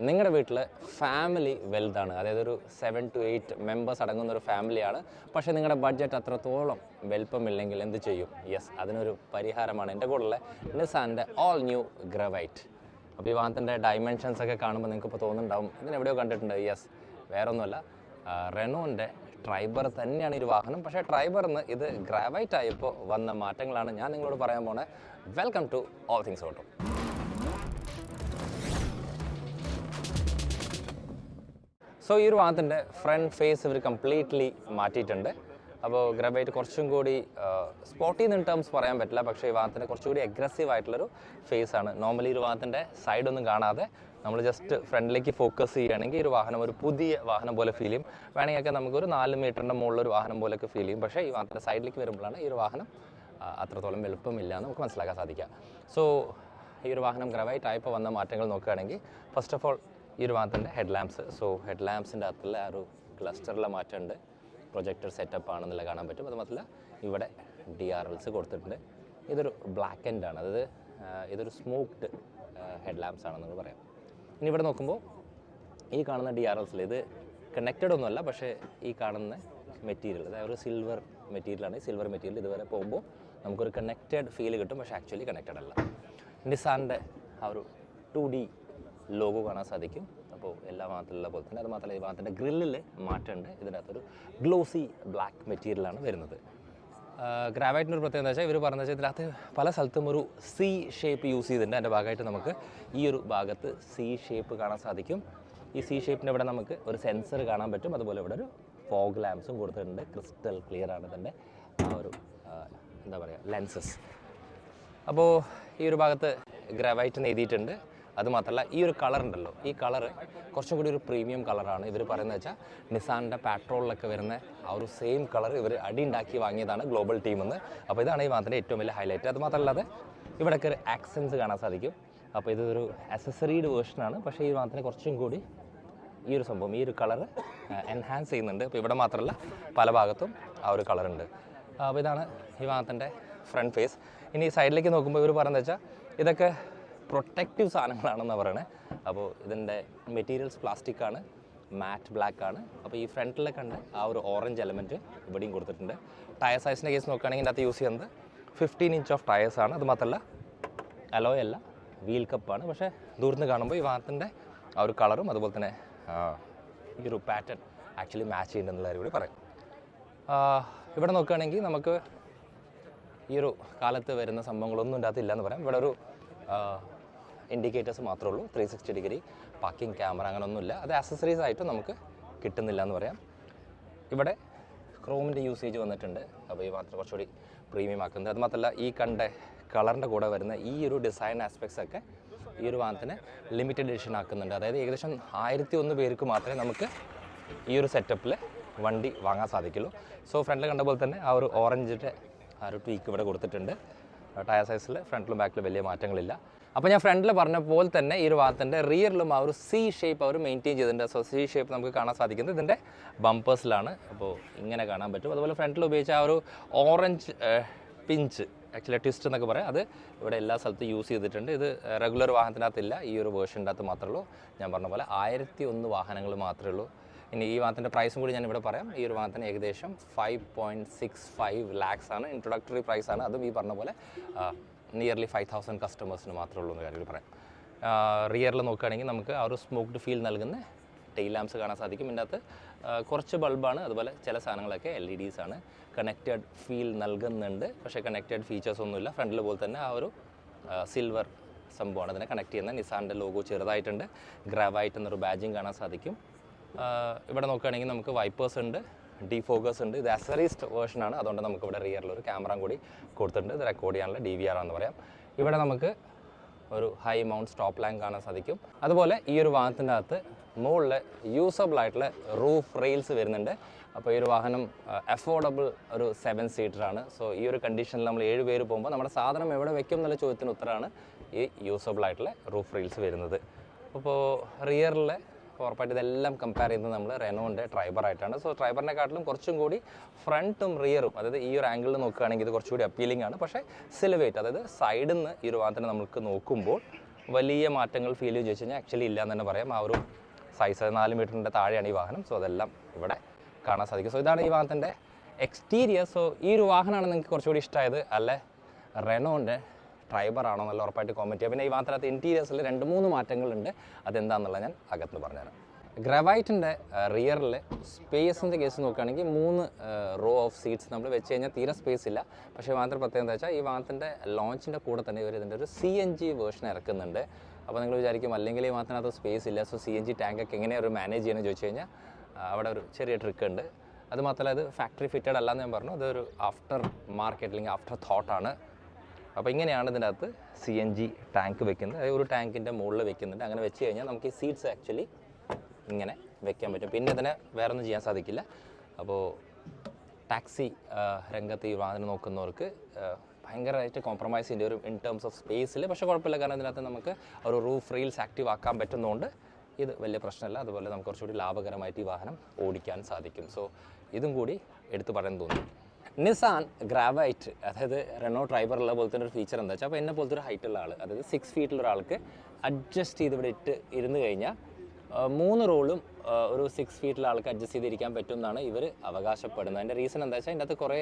നിങ്ങളുടെ വീട്ടിൽ ഫാമിലി വെൽതാണ് അതായത് ഒരു സെവൻ ടു എയ്റ്റ് മെമ്പേഴ്സ് അടങ്ങുന്ന ഒരു ഫാമിലിയാണ് പക്ഷേ നിങ്ങളുടെ ബഡ്ജറ്റ് അത്രത്തോളം വലുപ്പമില്ലെങ്കിൽ എന്ത് ചെയ്യും? യെസ് അതിനൊരു പരിഹാരമാണ്. എന്റെ കൂടെയുള്ള നിസാന്റെ ഓൾ ന്യൂ ഗ്രവൈറ്റ് അപ്പോൾ ഈ വാഹനത്തിന്റെ ഡയമെൻഷൻസ് ഒക്കെ കാണുമ്പോൾ നിങ്ങൾക്ക് ഇപ്പോൾ തോന്നുന്നുണ്ടാവും. ഇതിനെവിടെയോ കണ്ടിട്ടുണ്ട്. യെസ് വേറൊന്നുമല്ല. റെനോന്റെ ട്രൈബർ തന്നെയാണ് ഈ വാഹനം. പക്ഷേ ട്രൈബറിന്ന് ഇത് ഗ്രാവൈറ്റ് ആയപ്പോൾ വന്ന മാറ്റങ്ങളാണ് ഞാൻ നിങ്ങളോട് പറയാൻ പോണേ. Welcome to all things auto so ഈ ഒരു വാഹനത്തിന്റെ ഫ്രണ്ട് ഫേസ് ഇവർ കംപ്ലീറ്റ്ലി മാറ്റിയിട്ടുണ്ട്. അപ്പോൾ ഗ്രബൈറ്റ് കുറച്ചും കൂടി സ്പോട്ടിൽ നിന്ന് ടേംസ് പറയാൻ പറ്റില്ല. പക്ഷേ ഈ വാഹനത്തിന്റെ കുറച്ചുകൂടി അഗ്രസീവ് ആയിട്ടുള്ളൊരു ഫേസ് ആണ്. നോർമലി ഒരു വാഹനത്തിന്റെ സൈഡൊന്നും കാണാതെ നമ്മൾ ജസ്റ്റ് ഫ്രണ്ടിലേക്ക് ഫോക്കസ് ചെയ്യുകയാണെങ്കിൽ ഒരു വാഹനം ഒരു പുതിയ വാഹനം പോലെ ഫീൽ ചെയ്യും. വേണമെങ്കിൽ നമുക്കൊരു നാല് മീറ്ററിന്റെ മുകളിലൊരു വാഹനം പോലെയൊക്കെ ഫീൽ ചെയ്യും. പക്ഷേ ഈ വാഹനത്തിന്റെ സൈഡിലേക്ക് വരുമ്പോഴാണ് ഈ ഒരു വാഹനം അത്രത്തോളം എളുപ്പമില്ല എന്ന് നമുക്ക് മനസ്സിലാക്കാൻ സാധിക്കുക. സോ ഈ ഒരു വാഹനം ഗ്രവൈറ്റ് ആയപ്പോൾ വന്ന മാറ്റങ്ങൾ നോക്കുകയാണെങ്കിൽ ഫസ്റ്റ് ഓഫ് ഓൾ ഈ ഒരു ഭാഗത്തുണ്ട് ഹെഡ് ലാംപ്സ് സോ ഹെഡ് ലാംപ്സിന്റെ അകത്തുള്ള ആ ഒരു ക്ലസ്റ്ററിലെ മാറ്റമുണ്ട്. പ്രൊജക്ടർ സെറ്റപ്പ് ആണെന്നുള്ള കാണാൻ പറ്റും. അത് മാത്രമല്ല ഇവിടെ ഡി ആർ എൽസ് കൊടുത്തിട്ടുണ്ട്. ഇതൊരു ബ്ലാക്ക് എൻഡ് ആണ്. അതായത് ഇതൊരു സ്മോക്ഡ് ഹെഡ് ലാംപ്സ് ആണെന്ന് പറയാം. ഇനി ഇവിടെ നോക്കുമ്പോൾ ഈ കാണുന്ന ഡി ആർ എൽസിൽ ഇത് കണക്റ്റഡ് ഒന്നുമല്ല പക്ഷേ ഈ കാണുന്ന മെറ്റീരിയൽ അതായത് ഒരു സിൽവർ മെറ്റീരിയലാണ് സിൽവർ മെറ്റീരിയൽ ഇതുവരെ പോകുമ്പോൾ നമുക്കൊരു കണക്റ്റഡ് ഫീൽ കിട്ടും പക്ഷേ ആക്ച്വലി കണക്റ്റഡ് അല്ല. നിസാന്റെ ആ ഒരു ടു ഡി ലോഗോ കാണാൻ സാധിക്കും. അപ്പോൾ എല്ലാ ഭാഗത്തുള്ള പോലെ തന്നെ അത് മാത്രമല്ല ഈ ഭാഗത്തിന്റെ ഗ്രില്ലിൽ മാറ്റമുണ്ട്. ഇതിന്റെ അകത്തൊരു ഗ്ലോസി ബ്ലാക്ക് മെറ്റീരിയലാണ് വരുന്നത്. ഗ്രാവൈറ്റിന്റെ ഒരു പ്രത്യേകത എന്താ വെച്ചാൽ ഇവർ പറഞ്ഞ വെച്ചാൽ ഇതിനകത്ത് പല സ്ഥലത്തും ഒരു സി ഷേപ്പ് യൂസ് ചെയ്തിട്ടുണ്ട്. അതിന്റെ ഭാഗമായിട്ട് നമുക്ക് ഈ ഒരു ഭാഗത്ത് സി ഷേപ്പ് കാണാൻ സാധിക്കും. ഈ സി ഷേപ്പിന്റെ ഇവിടെ നമുക്ക് ഒരു സെൻസർ കാണാൻ പറ്റും. അതുപോലെ ഇവിടെ ഒരു ഫോഗ് ലാംപ്സും കൊടുത്തിട്ടുണ്ട്. ക്രിസ്റ്റൽ ക്ലിയർ ആണ് ഇതിന്റെ ആ ഒരു എന്താ പറയുക ലെൻസസ് അപ്പോൾ ഈ ഒരു ഭാഗത്ത് ഗ്രാവൈറ്റ് എഴുതിയിട്ടുണ്ട്. അത് മാത്രമല്ല ഈ ഒരു കളർ ഉണ്ടല്ലോ ഈ കളർ കുറച്ചും കൂടി ഒരു പ്രീമിയം കളറാണ് ഇവർ പറയുന്നത് വെച്ചാൽ നിസാന്റെ പാട്രോളിലൊക്കെ വരുന്ന ആ ഒരു സെയിം കളർ ഇവർ അടി ഉണ്ടാക്കി വാങ്ങിയതാണ് ഗ്ലോബൽ ടീം എന്ന് അപ്പോൾ ഇതാണ് ഈ മാത്രത്തിന്റെ ഏറ്റവും വലിയ ഹൈലൈറ്റ് അത് മാത്രമല്ലാതെ ഇവിടെയൊക്കെ ഒരു ആക്സൻസ് കാണാൻ സാധിക്കും. അപ്പോൾ ഇതൊരു അസസറീഡ് വേർഷനാണ് പക്ഷേ ഈ വാഹനത്തിന് കുറച്ചും കൂടി ഈ ഒരു സംഭവം ഈ ഒരു കളർ എൻഹാൻസ് ചെയ്യുന്നുണ്ട്. അപ്പോൾ ഇവിടെ മാത്രമല്ല പല ഭാഗത്തും ആ ഒരു കളറുണ്ട് അപ്പോൾ ഇതാണ് ഈ വാഹനത്തിന്റെ ഫ്രണ്ട് ഫേസ് ഇനി ഈ സൈഡിലേക്ക് നോക്കുമ്പോൾ ഇവർ പറയുന്നത് വെച്ചാൽ ഇതൊക്കെ പ്രൊട്ടക്റ്റീവ് സാധനങ്ങളാണെന്ന് പറയണേ. അപ്പോൾ ഇതിന്റെ മെറ്റീരിയൽസ് പ്ലാസ്റ്റിക് ആണ് മാറ്റ് ബ്ലാക്ക് ആണ്. അപ്പോൾ ഈ ഫ്രണ്ടിലെ കണ്ട് ആ ഒരു ഓറഞ്ച് എലമെന്റ് ഇവിടെയും കൊടുത്തിട്ടുണ്ട്. ടയർ സൈസിന്റെ കേസ് നോക്കുകയാണെങ്കിൽ ഇതിനകത്ത് യൂസ് ചെയ്യുന്നത് ഫിഫ്റ്റീൻ ഇഞ്ച് ഓഫ് ടയേഴ്സ് ആണ്. അത് മാത്രമല്ല അലോയ് അല്ല വീൽ കപ്പാണ് പക്ഷേ ദൂരത്ത് കാണുമ്പോൾ ഈ വാഹനത്തിന്റെ ആ ഒരു കളറും അതുപോലെ തന്നെ ഈ ഒരു പാറ്റേൺ ആക്ച്വലി മാച്ച് ചെയ്യുന്നുണ്ടെന്നുള്ള കാര്യം കൂടി പറയാം. ഇവിടെ നോക്കുകയാണെങ്കിൽ നമുക്ക് ഈ ഒരു കാലത്ത് വരുന്ന സംഭവങ്ങളൊന്നും ഇതിനകത്ത് ഇല്ലയെന്ന് പറയാം. ഇവിടെ ഒരു ഇൻഡിക്കേറ്റേഴ്സ് മാത്രമേ ഉള്ളൂ. Three sixty degree parking camera അങ്ങനെയൊന്നുമില്ല അത് ആക്സസറീസ് ആയിട്ട് നമുക്ക് കിട്ടുന്നില്ല എന്ന് പറയാം. ഇവിടെ ക്രോമിന്റെ യൂസേജ് വന്നിട്ടുണ്ട്. അപ്പോൾ ഈ മാത്രം കുറച്ചുകൂടി പ്രീമിയം ആക്കുന്നത് അത് മാത്രമല്ല ഈ കണ്ട കളറിന്റെ കൂടെ വരുന്ന ഈ ഒരു ഡിസൈൻ ആസ്പെക്ട്സ് ഒക്കെ ഈ ഒരു വാഹനത്തിന് ലിമിറ്റഡ് എഡിഷൻ ആക്കുന്നുണ്ട്. അതായത് ഏകദേശം ആയിരത്തി ഒന്ന് പേർക്ക് മാത്രമേ നമുക്ക് ഈ ഒരു സെറ്റപ്പിൽ വണ്ടി വാങ്ങാൻ സാധിക്കുള്ളൂ. സോ ഫ്രണ്ടിൽ കണ്ട പോലെ തന്നെ ആ ഒരു ഓറഞ്ചിന്റെ ആ ഒരു ട്വീക്ക് ഇവിടെ കൊടുത്തിട്ടുണ്ട്. ടയർ സൈസിൽ ഫ്രണ്ടിലും ബാക്കിലും വലിയ മാറ്റങ്ങളില്ല. അപ്പോൾ ഞാൻ ഫ്രണ്ടിൽ പറഞ്ഞ പോലെ തന്നെ ഈ ഒരു വാഹനത്തിന്റെ റിയറിലും ആ ഒരു സി ഷേപ്പ് അവർ മെയിന്റെയിൻ ചെയ്തിട്ടുണ്ട്. സോ സി ഷേപ്പ് നമുക്ക് കാണാൻ സാധിക്കുന്നത് ഇതിന്റെ ബമ്പേഴ്സിലാണ് അപ്പോൾ ഇങ്ങനെ കാണാൻ പറ്റും. അതുപോലെ ഫ്രണ്ടിൽ ഉപയോഗിച്ച ആ ഒരു ഓറഞ്ച് പിഞ്ച് ആക്ച്വലി ട്വിസ്റ്റ് എന്നൊക്കെ പറയാം. അത് ഇവിടെ എല്ലാ സ്ഥലത്തും യൂസ് ചെയ്തിട്ടുണ്ട്. ഇത് റെഗുലർ വാഹനത്തിനകത്തില്ല. ഈ ഒരു വേർഷന്റെ അകത്ത് മാത്രമേ ഉള്ളൂ. ഞാൻ പറഞ്ഞ പോലെ ആയിരത്തി ഒന്ന് വാഹനങ്ങൾ മാത്രമേ ഉള്ളൂ. ഇനി ഈ വാഹനത്തിന്റെ പ്രൈസും കൂടി ഞാൻ ഇവിടെ പറയാം. ഈ ഒരു വാഹനത്തിന് ഏകദേശം five point six five lakhs ആണ്. ഇൻട്രൊഡക്ടറി പ്രൈസ് ആണ്. അതും ഈ പറഞ്ഞ പോലെ നിയർലി ഫൈവ് തൗസൻഡ് കസ്റ്റമേഴ്സിന് മാത്രമേ ഉള്ളൂ എന്ന് കാര്യത്തിൽ പറയാം റിയറിൽ നോക്കുകയാണെങ്കിൽ നമുക്ക് ആ ഒരു സ്മോക്ഡ് ഫീൽ നൽകുന്ന ടെയിൽ ലാംപ്സ് കാണാൻ സാധിക്കും. ഇതിനകത്ത് കുറച്ച് ബൾബാണ് അതുപോലെ ചില സാധനങ്ങളൊക്കെ എൽ ഇ ഡീസ് ആണ്. കണക്റ്റഡ് ഫീൽ നൽകുന്നുണ്ട്. പക്ഷേ കണക്റ്റഡ് ഫീച്ചേഴ്സ് ഒന്നുമില്ല. ഫ്രണ്ടിൽ പോലെ തന്നെ ആ ഒരു സിൽവർ സംഭവമാണ് അതിനെ കണക്ട് ചെയ്യുന്ന നിസാന്റെ ലോഗോ ചെറുതായിട്ടുണ്ട്. ഗ്രാവൈറ്റ് എന്നൊരു ബാജിങ് കാണാൻ സാധിക്കും. ഇവിടെ നോക്കുകയാണെങ്കിൽ നമുക്ക് വൈപ്പേഴ്സ് ഉണ്ട്. ഡിഫോക്കേഴ്സ് ഉണ്ട്. ഇത് അസറീസ്ഡ് ആണ്. അതുകൊണ്ട് നമുക്ക് ഇവിടെ റിയറിൽ ഒരു ക്യാമറ കൂടി കൊടുത്തിട്ടുണ്ട്. ഇത് റെക്കോർഡ് ചെയ്യാനുള്ള ഡി വി ആർ എന്ന് പറയാം. ഇവിടെ നമുക്ക് ഒരു ഹൈ മൗണ്ട് സ്റ്റോപ്പ് ലാങ്ക് കാണാൻ സാധിക്കും. അതുപോലെ ഈ ഒരു വാഹനത്തിന്റെ അകത്ത് മുകളിൽ യൂസബിൾ ആയിട്ടുള്ള റൂഫ് റെയിൽസ് വരുന്നുണ്ട്. അപ്പോൾ ഈ ഒരു വാഹനം അഫോർഡബിൾ ഒരു സെവൻ സീറ്ററാണ് സോ ഈ ഒരു കണ്ടീഷനിൽ നമ്മൾ ഏഴ് പേര് പോകുമ്പോൾ നമ്മുടെ സാധനം എവിടെ വെക്കും എന്നുള്ള ചോദ്യത്തിന് ഉത്തരമാണ് ഈ യൂസബിൾ ആയിട്ടുള്ള റൂഫ് റെയിൽസ് വരുന്നത്. അപ്പോൾ റിയറിലെ ഉറപ്പായിട്ട് ഇതെല്ലാം കമ്പയർ ചെയ്യുന്നത് നമ്മൾ റെനോന്റെ ട്രൈബറായിട്ടാണ് സോ ട്രൈബറിനെക്കാട്ടിലും കുറച്ചും കൂടി ഫ്രണ്ടും റിയറും അതായത് ഈ ഒരു ആംഗിളിൽ നോക്കുകയാണെങ്കിൽ ഇത് കുറച്ചുകൂടി അപ്പീലിംഗ് ആണ്. പക്ഷേ സിലുവേറ്റ് അതായത് സൈഡിൽ നിന്ന് ഈ ഒരു വാഹനത്തിന് നമുക്ക് നോക്കുമ്പോൾ വലിയ മാറ്റങ്ങൾ ഫീൽ ചെയ്ത് കഴിഞ്ഞാൽ ആക്ച്വലി ഇല്ല എന്ന് തന്നെ പറയാം. ആ ഒരു സൈസ് നാല് മീറ്ററിന്റെ താഴെയാണ് ഈ വാഹനം. സോ അതെല്ലാം ഇവിടെ കാണാൻ സാധിക്കും. സോ ഇതാണ് ഈ വാഹനത്തിന്റെ എക്സ്റ്റീരിയർ സോ ഈ ഒരു വാഹനമാണ് നിങ്ങൾക്ക് കുറച്ചുകൂടി ഇഷ്ടമായത് അല്ലെ? റെനോന്റെ ട്രൈബർ ആണോ നല്ല ഉറപ്പായിട്ട് കോമെന്റ് ചെയ്യുക. പിന്നെ ഈ മാത്രമല്ല ഇന്റീരിയേഴ്സിൽ രണ്ട് മൂന്ന് മാറ്റങ്ങളുണ്ട്. അതെന്താണെന്നുള്ളത് ഞാൻ അകത്ത് പറഞ്ഞുതരാം. ഗ്രവൈറ്റിന്റെ റിയറിൽ സ്പേസിന്റെ കേസ് നോക്കുകയാണെങ്കിൽ മൂന്ന് റോ ഓഫ് സീറ്റ്സ് നമ്മൾ വെച്ച് കഴിഞ്ഞാൽ തീരെ സ്പേസ് ഇല്ല. പക്ഷേ മാത്രം പ്രത്യേകത എന്താ വെച്ചാൽ ഈ വാഹനത്തിന്റെ ലോഞ്ചിന്റെ കൂടെ തന്നെ ഇവർ ഇതിന്റെ ഒരു സി എൻ ജി വേർഷൻ ഇറക്കുന്നുണ്ട്. അപ്പോൾ നിങ്ങൾ വിചാരിക്കും അല്ലെങ്കിൽ ഈ വാഹനത്തിനകത്ത് സ്പേസ് ഇല്ല സോ സി എൻ ജി ടാങ്കൊക്കെ എങ്ങനെയാണ് ഒരു മാനേജ് ചെയ്യണമെന്ന് ചോദിച്ചു കഴിഞ്ഞാൽ അവിടെ ഒരു ചെറിയ ട്രിക്ക് ഉണ്ട്. അത് ഫാക്ടറി ഫിറ്റഡ് അല്ല എന്ന് ഞാൻ പറഞ്ഞു. അതൊരു ആഫ്റ്റർ മാർക്കറ്റ് അല്ലെങ്കിൽ ആഫ്റ്റർ തോട്ടാണ് അപ്പോൾ ഇങ്ങനെയാണ് ഇതിന്റെ അകത്ത് സി എൻ ജി ടാങ്ക് വെക്കുന്നത്. അതായത് ഒരു ടാങ്കിന്റെ മുകളിൽ വെക്കുന്നുണ്ട്. അങ്ങനെ വെച്ച് കഴിഞ്ഞാൽ നമുക്ക് ഈ സീഡ്സ് ആക്ച്വലി ഇങ്ങനെ വെക്കാൻ പറ്റും. പിന്നെ ഇതിനെ വേറെ ഒന്നും ചെയ്യാൻ സാധിക്കില്ല. അപ്പോൾ ടാക്സി രംഗത്ത് ഈ വാഹനം നോക്കുന്നവർക്ക് ഭയങ്കരമായിട്ട് കോംപ്രമൈസ് ചെയ്യേണ്ടി വരും ഇൻ ടേംസ് ഓഫ് സ്പേസിൽ പക്ഷേ കുഴപ്പമില്ല. കാരണം ഇതിനകത്ത് നമുക്ക് ഒരു റൂഫ് റീൽസ് ആക്റ്റീവ് ആക്കാൻ പറ്റുന്നതുകൊണ്ട് ഇത് വലിയ പ്രശ്നമല്ല. അതുപോലെ നമുക്ക് കുറച്ചുകൂടി ലാഭകരമായിട്ട് ഈ വാഹനം ഓടിക്കാൻ സാധിക്കും. സോ ഇതും കൂടി എടുത്തു പറയാൻ തോന്നുന്നു. നിസാൻ ഗ്രാവൈറ്റ് അതായത് റെനോ ഡ്രൈവറുള്ള പോലത്തെ ഒരു ഫീച്ചർ എന്താ വെച്ചാൽ അപ്പോൾ എന്നെ പോലത്തെ ഒരു ഹൈറ്റ് ഉള്ള ആൾ അതായത് സിക്സ് ഫീറ്റുള്ള ഒരാൾക്ക് അഡ്ജസ്റ്റ് ചെയ്ത് ഇവിടെ ഇട്ട് ഇരുന്ന് കഴിഞ്ഞാൽ മൂന്ന് റോളും ഒരു സിക്സ് ഫീറ്റിലെ ആൾക്ക് അഡ്ജസ്റ്റ് ചെയ്തിരിക്കാൻ പറ്റും എന്നാണ് ഇവർ അവകാശപ്പെടുന്നത്. അതിന്റെ റീസൺ എന്താ വെച്ചാൽ അതിന്റെ അകത്ത് കുറേ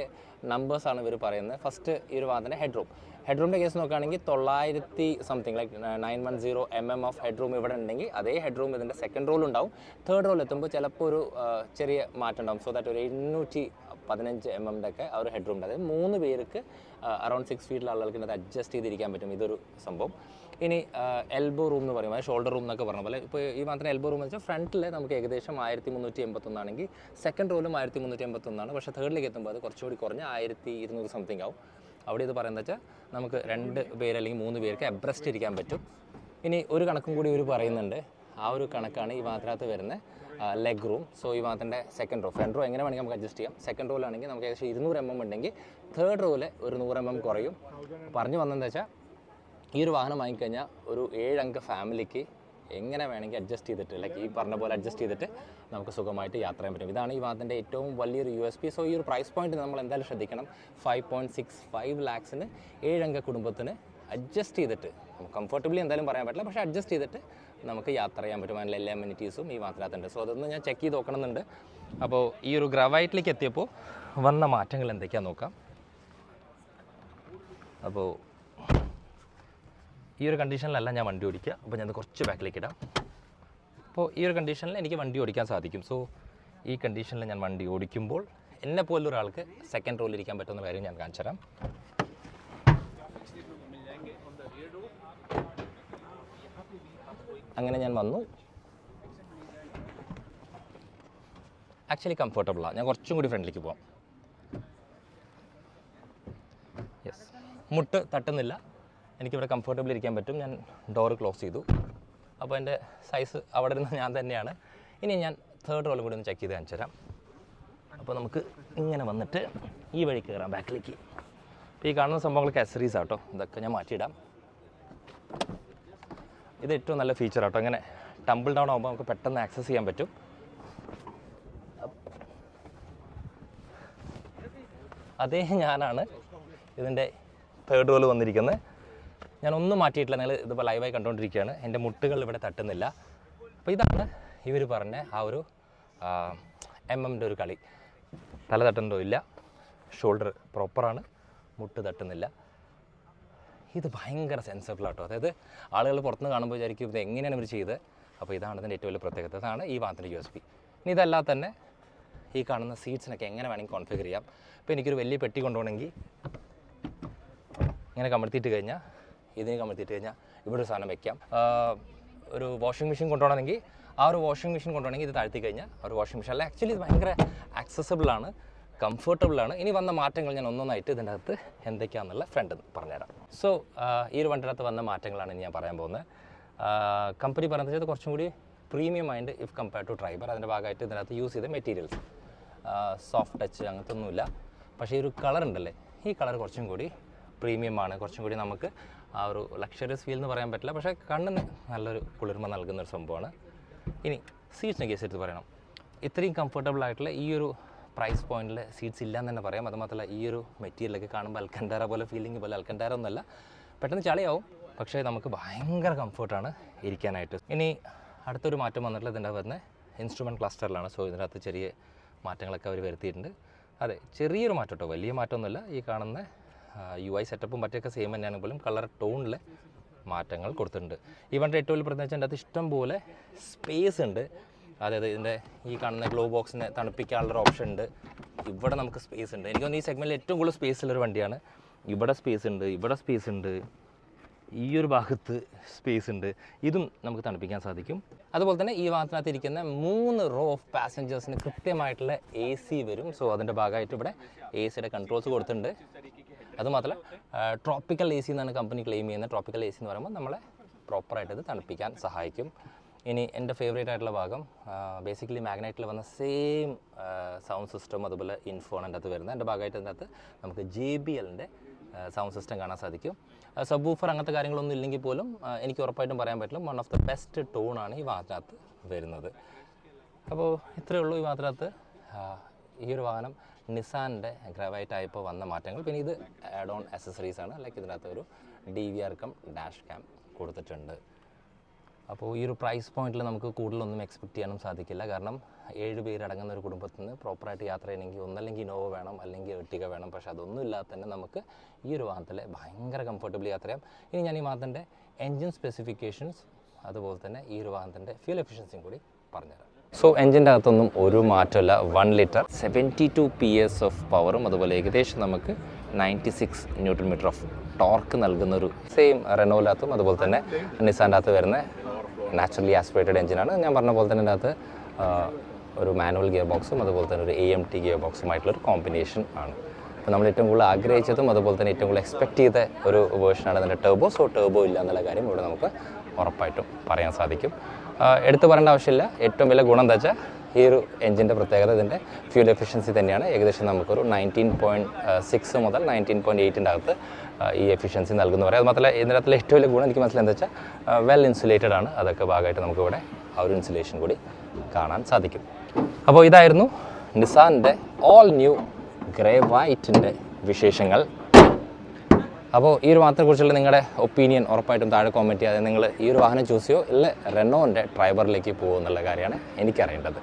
നമ്പേഴ്സാണ് ഇവർ പറയുന്നത്. ഫസ്റ്റ് ഈ ഒരു വാഹനത്തിന്റെ ഹെഡ് റൂം ഹെഡ് റൂമിന്റെ കേസ് നോക്കുകയാണെങ്കിൽ തൊള്ളായിരത്തി something like nine one zero M M of head room ഇവിടെ ഉണ്ടെങ്കിൽ അതേ ഹെഡ് റൂം ഇതിന്റെ സെക്കൻഡ് റോൾ ഉണ്ടാവും. തേർഡ് റോൾ എത്തുമ്പോൾ ചിലപ്പോൾ ഒരു ചെറിയ മാറ്റം ഉണ്ടാവും. സോ ദാറ്റ് ഒരു എണ്ണൂറ്റി പതിനഞ്ച് എം എമ്മിന്റെ ഒക്കെ ആ ഒരു ഹെഡ് റൂം ഉണ്ട് അതായത് മൂന്ന് പേർക്ക് അറൗണ്ട് സിക്സ് ഫീറ്റിലുള്ള ആളുകൾക്ക് അഡ്ജസ്റ്റ് ചെയ്തിരിക്കാൻ പറ്റും. ഇതൊരു സംഭവം. ഇനി എൽബോ റൂം എന്ന് പറയും. ഷോൾഡർ റൂം എന്നൊക്കെ പറഞ്ഞ പോലെ. ഇപ്പോൾ ഈ മാത്രം എൽബോ റൂം എന്ന് വെച്ചാൽ ഫ്രണ്ടിൽ നമുക്ക് ഏകദേശം ആയിരത്തി മുന്നൂറ്റി എൺപത്തൊന്നാണെങ്കിൽ സെക്കൻഡ് റോയിലും ആയിരത്തി മുന്നൂറ്റി എൺപത്തൊന്നാണ് പക്ഷേ തേർഡിലേക്ക് എത്തുമ്പോൾ അത് കുറച്ചുകൂടി കുറഞ്ഞ് ആയിരത്തി ഇരുന്നൂറ് സംതിങ് ആവും. അവിടെ ഇത് പറയുന്നത് വെച്ചാൽ നമുക്ക് രണ്ട് പേര് അല്ലെങ്കിൽ മൂന്ന് പേർക്ക് അബ്രസ്റ്റ് ഇരിക്കാൻ പറ്റും. ഇനി ഒരു കണക്കും കൂടി ഇവർ പറയുന്നുണ്ട്. ആ ഒരു കണക്കാണ് ഈ മാത്രത്ത് വരുന്നത് ലെഗ് റൂം സോ ഈ മാത്രന്റെ സെക്കൻഡ് റോ ഫ്രണ്ട് റോ എങ്ങനെ വേണമെങ്കിൽ നമുക്ക് അഡ്ജസ്റ്റ് ചെയ്യാം. സെക്കൻഡ് റോയിലാണെങ്കിൽ നമുക്ക് ഏകദേശം ഇരുന്നൂറ് എം എം ഉണ്ടെങ്കിൽ തേർഡ് റോയിൽ ഒരു നൂറ് എം എം കുറയും. പറഞ്ഞു വന്നതെന്ന് വെച്ചാൽ ഈ ഒരു വാഹനം വാങ്ങിക്കഴിഞ്ഞാൽ ഒരു ഏഴംഗ ഫാമിലിക്ക് എങ്ങനെ വേണമെങ്കിൽ അഡ്ജസ്റ്റ് ചെയ്തിട്ട് ലൈക്ക് ഈ പറഞ്ഞ പോലെ അഡ്ജസ്റ്റ് ചെയ്തിട്ട് നമുക്ക് സുഖമായിട്ട് യാത്ര ചെയ്യാൻ പറ്റും. ഇതാണ് ഈ വാഹനത്തിന്റെ ഏറ്റവും വലിയൊരു യു എസ് പി സോ ഈ ഒരു പ്രൈസ് പോയിന്റ് നമ്മൾ എന്തായാലും ശ്രദ്ധിക്കണം. ഫൈവ് പോയിന്റ് സിക്സ് ഫൈവ് ലാക്സിന് ഏഴംഗ കുടുംബത്തിന് അഡ്ജസ്റ്റ് ചെയ്തിട്ട് കംഫർട്ടബിളി എന്തായാലും പറയാൻ പറ്റില്ല. പക്ഷേ അഡ്ജസ്റ്റ് ചെയ്തിട്ട് നമുക്ക് യാത്ര ചെയ്യാൻ പറ്റും. അതിന്റെ എല്ലാ അമ്യൂണിറ്റീസും ഈ വാഹനത്തിനകത്തുണ്ട്. സോ അതൊന്ന് ഞാൻ ചെക്ക് ചെയ്ത് നോക്കണമെന്നുണ്ട്. അപ്പോൾ ഈ ഒരു ഗ്രവൈറ്റിലേക്ക് എത്തിയപ്പോൾ വന്ന മാറ്റങ്ങൾ എന്തൊക്കെയാണെന്ന് നോക്കാം. അപ്പോൾ ഈ ഒരു കണ്ടീഷനിലല്ല ഞാൻ വണ്ടി ഓടിക്കുക. അപ്പോൾ ഞാൻ കുറച്ച് ബാക്കിലേക്ക് ഇടാം. അപ്പോൾ ഈ ഒരു കണ്ടീഷനിൽ എനിക്ക് വണ്ടി ഓടിക്കാൻ സാധിക്കും. സോ ഈ കണ്ടീഷനിൽ ഞാൻ വണ്ടി ഓടിക്കുമ്പോൾ എന്നെ പോലുള്ള ഒരാൾക്ക് സെക്കൻഡ് റോയിൽ ഇരിക്കാൻ പറ്റുന്ന കാര്യം ഞാൻ കാണിച്ചു തരാം. അങ്ങനെ ഞാൻ വന്നു. ആക്ച്വലി കംഫർട്ടബിളാണ് ഞാൻ കുറച്ചും കൂടി ഫ്രണ്ടിലേക്ക് പോവാം. യെസ് മുട്ട് തട്ടുന്നില്ല. എനിക്കിവിടെ കംഫർട്ടബിൾ ഇരിക്കാൻ പറ്റും. ഞാൻ ഡോറ് ക്ലോസ് ചെയ്തു. അപ്പോൾ എന്റെ സൈസ് അവിടെ നിന്ന് ഞാൻ തന്നെയാണ്. ഇനി ഞാൻ തേർഡ് റോളും കൂടി ഒന്ന് ചെക്ക് ചെയ്ത് കാണിച്ചു തരാം അപ്പോൾ നമുക്ക് ഇങ്ങനെ വന്നിട്ട് ഈ വഴി കയറാം ബാക്കിലേക്ക് അപ്പോൾ ഈ കാണുന്ന സംഭവങ്ങളൊക്കെ അസറീസ് ആട്ടോ. ഇതൊക്കെ ഞാൻ മാറ്റിയിടാം. ഇത് ഏറ്റവും നല്ല ഫീച്ചർ ആട്ടോ. ഇങ്ങനെ ടമ്പിൾ ഡൗൺ ആകുമ്പോൾ നമുക്ക് പെട്ടെന്ന് ആക്സസ് ചെയ്യാൻ പറ്റും. അതേ ഞാനാണ് ഇതിന്റെ തേർഡ് റോൾ വന്നിരിക്കുന്നത്. ഞാൻ ഒന്നും മാറ്റിയിട്ടില്ല നിങ്ങൾ ഇതിപ്പോൾ ലൈവായി കണ്ടുകൊണ്ടിരിക്കുകയാണ് എന്റെ മുട്ടുകൾ ഇവിടെ തട്ടുന്നില്ല. അപ്പോൾ ഇതാണ് ഇവർ പറഞ്ഞ ആ ഒരു എം എമ്മിന്റെ ഒരു കളി. തല തട്ടുന്നതോ ഇല്ല. ഷോൾഡർ പ്രോപ്പറാണ് മുട്ട് തട്ടുന്നില്ല. ഇത് ഭയങ്കര സെൻസിബിൾ ആട്ടോ. അതായത് ആളുകൾ പുറത്തുനിന്ന് കാണുമ്പോൾ വിചാരിക്കും ഇത് എങ്ങനെയാണ് ഇവർ ചെയ്തത് അപ്പോൾ ഇതാണ് ഇതിന്റെ ഏറ്റവും വലിയ പ്രത്യേകത. അതാണ് ഈ വാത്തിന്റെ യു എസ് പി ഇനി ഇതല്ലാതെ തന്നെ ഈ കാണുന്ന സീറ്റ്സിനൊക്കെ എങ്ങനെ വേണമെങ്കിൽ കോൺഫിഗർ ചെയ്യാം. അപ്പോൾ എനിക്കൊരു വലിയ പെട്ടി കൊണ്ടുപോകണമെങ്കിൽ ഇങ്ങനെ കമഴ്ത്തിയിട്ട് കഴിഞ്ഞാൽ ഇതിന് കമഴ്ത്തിയിട്ട് കഴിഞ്ഞാൽ ഇവിടെ ഒരു സാധനം വെക്കാം. ഒരു വാഷിംഗ് മെഷീൻ കൊണ്ടുപോകണമെങ്കിൽ ആ ഒരു വാഷിംഗ് മെഷീൻ കൊണ്ടുപോകണമെങ്കിൽ ഇത് താഴ്ത്തി കഴിഞ്ഞാൽ ഒരു വാഷിംഗ് മെഷീൻ അല്ല ആക്ച്വലി ഇത് ഭയങ്കര കംഫർട്ടബിൾ ആണ് ഇനി വന്ന മാറ്റങ്ങൾ ഞാൻ ഒന്നൊന്നായിട്ട് ഇതിന്റെ അകത്ത് എന്തൊക്കെയാണെന്നുള്ള ഫ്രണ്ട് പറഞ്ഞുതരാം. സോ ഈ ഒരു വണ്ടിനകത്ത് വന്ന മാറ്റങ്ങളാണ് ഇനി ഞാൻ പറയാൻ പോകുന്നത്. കമ്പനി പറയുന്നത് കുറച്ചും കൂടി പ്രീമിയം ആയിട്ട് ഇഫ് കമ്പയർ ടു ഡ്രൈവർ അതിന്റെ ഭാഗമായിട്ട് ഇതിനകത്ത് യൂസ് ചെയ്ത മെറ്റീരിയൽസ് സോഫ്റ്റ് ടച്ച് അങ്ങനത്തെ ഒന്നുമില്ല. പക്ഷേ ഈ ഒരു കളർ ഉണ്ടല്ലേ ഈ കളർ കുറച്ചും കൂടി പ്രീമിയം ആണ്. കുറച്ചും കൂടി നമുക്ക് ആ ഒരു ലക്ഷറിയസ് ഫീൽ എന്ന് പറയാൻ പറ്റില്ല. പക്ഷേ കണ്ണിന് നല്ലൊരു കുളിർമ നൽകുന്ന ഒരു സംഭവമാണ്. ഇനി സീറ്റ്സിനെ കേസ് എടുത്ത് പറയണം. ഇത്രയും കംഫർട്ടബിൾ ആയിട്ടുള്ള ഈ ഒരു പ്രൈസ് പോയിന്റിൽ സീറ്റ്സ് ഇല്ല എന്ന് തന്നെ പറയാം. അതുമാത്രമല്ല ഈ ഒരു മെറ്റീരിയലൊക്കെ കാണുമ്പോൾ അൽക്കൻഡാര പോലെ ഫീലിംഗ് പോലെ അൽക്കൻഡാര ഒന്നുമല്ല. പെട്ടെന്ന് ചളിയാവും. പക്ഷേ നമുക്ക് ഭയങ്കര കംഫർട്ടാണ് ഇരിക്കാനായിട്ട്. ഇനി അടുത്തൊരു മാറ്റം വന്നിട്ടുള്ളത് ഇതിന്റെ വരുന്ന ഇൻസ്ട്രുമെന്റ് ക്ലസ്റ്ററിലാണ് സോ ഇതിനകത്ത് ചെറിയ മാറ്റങ്ങളൊക്കെ അവർ വരുത്തിയിട്ടുണ്ട്. അതെ ചെറിയൊരു മാറ്റം കേട്ടോ. വലിയ മാറ്റമൊന്നുമില്ല. ഈ കാണുന്ന യു ഐ സെറ്റപ്പും മറ്റൊക്കെ സെയിം തന്നെയാണ്. പോലും കളർ ടോണിൽ മാറ്റങ്ങൾ കൊടുത്തിട്ടുണ്ട്. ഈ വണ്ടി ഏറ്റവും വലിയ പ്രത്യേകിച്ച് എന്റെ അത് ഇഷ്ടം പോലെ സ്പേസ് ഉണ്ട്. അതായത് ഇതിന്റെ ഈ കാണുന്ന ഗ്ലോ ബോക്സിനെ തണുപ്പിക്കാനുള്ള ഓപ്ഷൻ ഉണ്ട്. ഇവിടെ നമുക്ക് സ്പേസ് ഉണ്ട്. എനിക്ക് തോന്നുന്നു ഈ സെഗ്മെന്റിൽ ഏറ്റവും കൂടുതൽ സ്പേസ് ഉള്ളൊരു വണ്ടിയാണ്. ഇവിടെ സ്പേസ് ഉണ്ട് ഇവിടെ സ്പേസ് ഉണ്ട്. ഈ ഒരു ഭാഗത്ത് സ്പേസ് ഉണ്ട്. ഇതും നമുക്ക് തണുപ്പിക്കാൻ സാധിക്കും. അതുപോലെ തന്നെ ഈ ഭാഗത്തിനകത്ത് ഇരിക്കുന്ന മൂന്ന് റോ ഓഫ് പാസഞ്ചേഴ്സിന് കൃത്യമായിട്ടുള്ള എ സി വരും. സോ അതിന്റെ ഭാഗമായിട്ട് ഇവിടെ എ സിയുടെ കൺട്രോൾസ് കൊടുത്തിട്ടുണ്ട്. അതുമാത്രമല്ല ട്രോപ്പിക്കൽ എ സി എന്നാണ് കമ്പനി ക്ലെയിം ചെയ്യുന്നത് ട്രോപ്പിക്കൽ എ സി എന്ന് പറയുമ്പോൾ നമ്മളെ പ്രോപ്പറായിട്ട് ഇത് തണുപ്പിക്കാൻ സഹായിക്കും. ഇനി എന്റെ ഫേവറേറ്റ് ആയിട്ടുള്ള ഭാഗം ബേസിക്കലി മാഗ്നൈറ്റിൽ വന്ന സെയിം സൗണ്ട് സിസ്റ്റം അതുപോലെ ഇൻഫോൺ എന്റെ അകത്ത് വരുന്നത്. എന്റെ ഭാഗമായിട്ട് അതിനകത്ത് നമുക്ക് ജെ ബി എല്ലിന്റെ സൗണ്ട് സിസ്റ്റം കാണാൻ സാധിക്കും. സബ് ഊഫർ അങ്ങനത്തെ കാര്യങ്ങളൊന്നും ഇല്ലെങ്കിൽ പോലും എനിക്ക് ഉറപ്പായിട്ടും പറയാൻ പറ്റില്ല വൺ ഓഫ് ദ ബെസ്റ്റ് ടോണാണ് ഈ വാഹനത്തിനകത്ത് വരുന്നത്. അപ്പോൾ ഇത്രയേ ഉള്ളൂ ഈ വാഹനത്തിനകത്ത് ആ, ഈ ഒരു വാഹനം നിസാന്റെ ഗ്രവൈറ്റ് ആയപ്പോൾ വന്ന മാറ്റങ്ങൾ. പിന്നെ ഇത് ആഡ് ഓൺ അസസറീസ് ആണ്. ലൈക്ക് ഇതിനകത്ത് ഒരു D V R cum dash cam കൊടുത്തിട്ടുണ്ട്. അപ്പോൾ ഈ ഒരു പ്രൈസ് പോയിന്റിൽ നമുക്ക് കൂടുതലൊന്നും എക്സ്പെക്ട് ചെയ്യാനും സാധിക്കില്ല. കാരണം ഏഴ് പേര് അടങ്ങുന്ന ഒരു കുടുംബത്തിൽ നിന്ന് പ്രോപ്പറായിട്ട് യാത്ര ചെയ്യണമെങ്കിൽ ഒന്നല്ലെങ്കിൽ ഇനോവ വേണം അല്ലെങ്കിൽ എട്ടിക വേണം. പക്ഷെ അതൊന്നും ഇല്ലാതെ തന്നെ നമുക്ക് ഈ ഒരു വാഹനത്തിൽ ഭയങ്കര കംഫർട്ടബിൾ യാത്ര ചെയ്യാം. ഇനി ഞാൻ ഈ വാഹനത്തിന്റെ എൻജിൻ സ്പെസിഫിക്കേഷൻസ് അതുപോലെ തന്നെ ഈ ഒരു വാഹനത്തിന്റെ ഫ്യൂൽ എഫിഷ്യൻസിയും കൂടി പറഞ്ഞുതരാം. സോ എൻജിന്റെ അകത്തൊന്നും ഒരു മാറ്റമില്ല. One litre seventy two P S of പവറും അതുപോലെ ഏകദേശം നമുക്ക് ninety six newton metre of torque നൽകുന്ന ഒരു സെയിം റെനോലകത്തും അതുപോലെ തന്നെ നിസാന്റെ അകത്ത് വരുന്ന നാച്ചുറലി ആസ്പിറേറ്റഡ് എഞ്ചിനാണ് ഞാൻ പറഞ്ഞ പോലെ തന്നെ അതിനകത്ത് അകത്ത് ഒരു മാനുവൽ ഗിയർ ബോക്സും അതുപോലെ തന്നെ ഒരു എ എം ടി ഗിയർ ബോക്സുമായിട്ടുള്ളൊരു കോമ്പിനേഷൻ ആണ്. അപ്പോൾ നമ്മൾ ഏറ്റവും കൂടുതൽ ആഗ്രഹിച്ചതും അതുപോലെ തന്നെ ഏറ്റവും കൂടുതൽ എക്സ്പെക്ട് ചെയ്ത ഒരു വേർഷനാണ് അതിന്റെ ടേബോ സോ ടേബോ ഇല്ല എന്നുള്ള കാര്യം ഇവിടെ നമുക്ക് ഉറപ്പായിട്ടും പറയാൻ സാധിക്കും. എടുത്തു പറയേണ്ട ആവശ്യമില്ല. ഏറ്റവും വലിയ ഗുണം എന്താ വെച്ചാൽ ഈ ഒരു എഞ്ചിന്റെ പ്രത്യേകത ഇതിന്റെ ഫ്യൂൽ എഫിഷ്യൻസി തന്നെയാണ്. ഏകദേശം നമുക്കൊരു നയന്റീൻ പോയിന്റ് സിക്സ് മുതൽ നയന്റീൻ പോയിന്റ് എയ്റ്റിന്റെ അകത്ത് ഈ എഫിഷ്യൻസി നൽകുന്നു പറയാം അത് മാത്രമല്ല ഇതിനകത്തുള്ള ഏറ്റവും വലിയ ഗുണം എനിക്ക് മനസ്സിലായത് എന്താ വെച്ചാൽ വെൽ ഇൻസുലേറ്റഡ് ആണ്. അതൊക്കെ ഭാഗമായിട്ട് നമുക്കിവിടെ ആ ഒരു ഇൻസുലേഷൻ കൂടി കാണാൻ സാധിക്കും. അപ്പോൾ ഇതായിരുന്നു നിസാന്റെ ഓൾ ന്യൂ ഗ്രേ വൈറ്റിന്റെ വിശേഷങ്ങൾ. അപ്പോൾ ഈ ഒരു വാഹനത്തെക്കുറിച്ചുള്ള നിങ്ങളുടെ ഒപ്പീനിയൻ ഉറപ്പായിട്ടും താഴെ കോമെന്റ് ചെയ്യാതെ നിങ്ങൾ ഈ ഒരു വാഹനം ചൂസ് ചെയ്യോ? ഇല്ല റെനോന്റെ ഡ്രൈവറിലേക്ക് പോകുമെന്നുള്ള കാര്യമാണ് എനിക്കറിയേണ്ടത്.